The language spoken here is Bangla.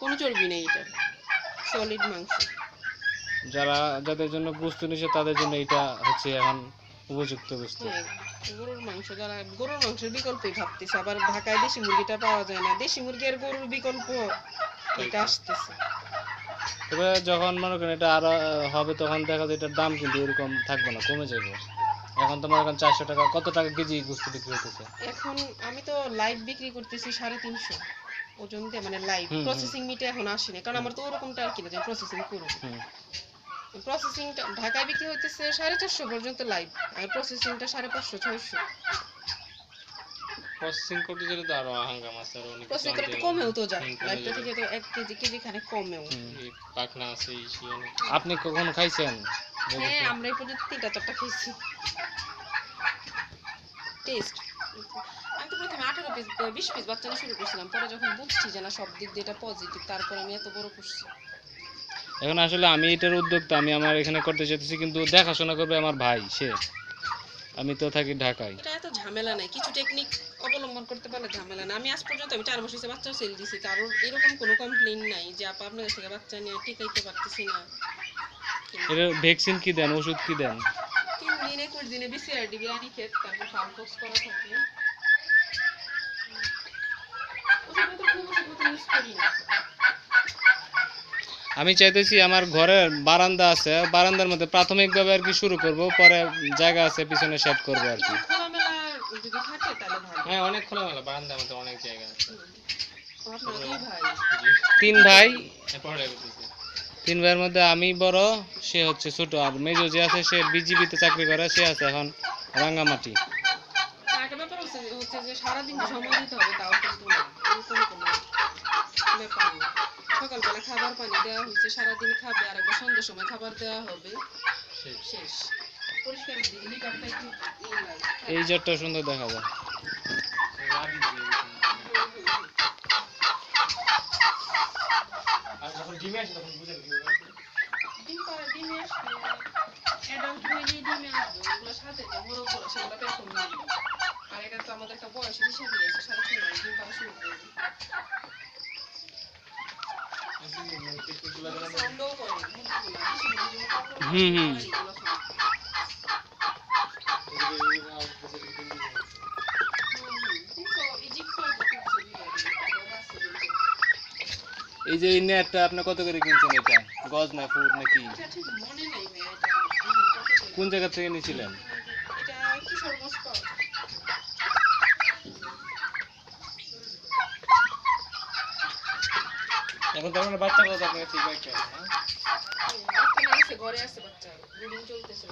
কোনো চর্বি নেই এটা সলিড মাংস। যারা যাদের জন্য বস্তু নিছে তাদের জন্য এটা হচ্ছে এখন উপযুক্ত বস্তু। হ্যাঁ গরুর মাংস যারা গরুর মাংসের বিকল্পই ভাবতেছে। আবার ঢাকায় দেশি মুরগিটা পাওয়া যায় না। দেশি মুরগি আর গরুর বিকল্প এটা আসতেছে। তবে যখন মনে করেন এটা আরও হবে তখন দেখা যায় এটার দাম কিন্তু এরকম থাকবে না কমে যাবে। এখন তো মনে করেন চারশো টাকা কত টাকা কেজি গোস্ত বিক্রি হতেছে এখন আমি তো লাইভ বিক্রি করতেছি সাড়ে তিনশো। ওজন দিয়ে মানে লাইভ। প্রসেসিং মিটে এখন আসেনি। কারণ আমার তো ওরকমটা আর কি না যে প্রসেসিং করব। প্রসেসিংটা ঢাকায় বিক্রি হইতেছে সাড়ে চারশো পর্যন্ত লাইভ আর প্রসেসিংটা সাড়ে পাঁচশো ছয়শো। প্রসেসিং করতে গেলে তো আরও হাঙ্গাম আছে আরও অনেক প্রসেসিং করে তো কমেও তো যায়। লাইভটা থেকে তো এক কেজি কেজি খানে কমেও। পাকনা আছে আপনি কখনো খাইছেন? হ্যাঁ আমরা এই পর্যন্ত তিনটা চারটা খেয়েছি টেস্ট আমি তো প্রথমে আঠারো পিস বিশ পিস বাচ্চা নিয়ে শুরু করছিলাম পরে যখন বুঝছি যে না সব দিক দিয়ে এটা পজিটিভ তারপর আমি এত বড় করছি। এখন আসলে আমি এটার উদ্যোক্তা আমি আমার এখানে করতে চাইতেছি কিন্তু দেখাশোনা করবে আমার ভাই সে। আমি তো থাকি ঢাকায়। এটা এত ঝামেলা নাই কিছু টেকনিক অবলম্বন করতে পারলে ঝামেলা না আমি আজ পর্যন্ত আমি চার বছর বাচ্চাও সেল দিছি কারোর এরকম কোনো কমপ্লেন নাই যে আপা আপনার কাছ থেকে বাচ্চা নিয়ে টিকাইতে পারতেছি না। এটা ভ্যাকসিন কি দেন ওষুধ কি দেন? দিন একুশ দিনে বিসিআর ডিবি আনি খেত তারপর ফার্ম কোর্স করা থাকে। আমি চাইতেছি আমার ঘরের বারান্দা আছে বারান্দার মধ্যে প্রাথমিকভাবে আর কি শুরু করব পরে জায়গা আছে পিছনে সেট করব আর কি। হ্যাঁ অনেক খোলামেলা বারান্দার মধ্যে অনেক জায়গা আছে। তিন ভাই। তিন ভাইয়ের মধ্যে আমি বড় সে হচ্ছে ছোট। আর মেজো যে আছে সে বিজিবিতে চাকরি করে সে আছে এখন রাঙ্গামাটি। সকালবেলা খাবার পানি দেওয়া হয়েছে সারাদিন খাবে আর একবার সন্ধ্যের সময় খাবার দেওয়া হবে। শেষ। পরিষ্কার দিকে লিটারটা একটু ইয়ে লাগে। এই জারটা সুন্দর ডিম পাড়া ডিমে আসবে অ্যাডাল্ট হইলে ডিমে আসবে ওগুলো সাথে যে মোরগগুলো সেগুলো তো এখন নেই আর এটা তো আমাদের একটা বয়সের হিসাবে আছে সাড়ে ছয় মাস ডিম পাড়া শুরু করবে সন্দেহ করে মুরগিগুলো বেশি মুরগি যেগুলো কখনো হুম, হুম। এই যে এই নেটটা, আপনি কত করে কিনছেন এটা? গজ না ফুট নাকি কোন জায়গা থেকে নিয়েছিলেন এখন তার মানে বাচ্চা কথা আপনার ঠিক আছে, ঘরে আছে বাচ্চা। চলতেছে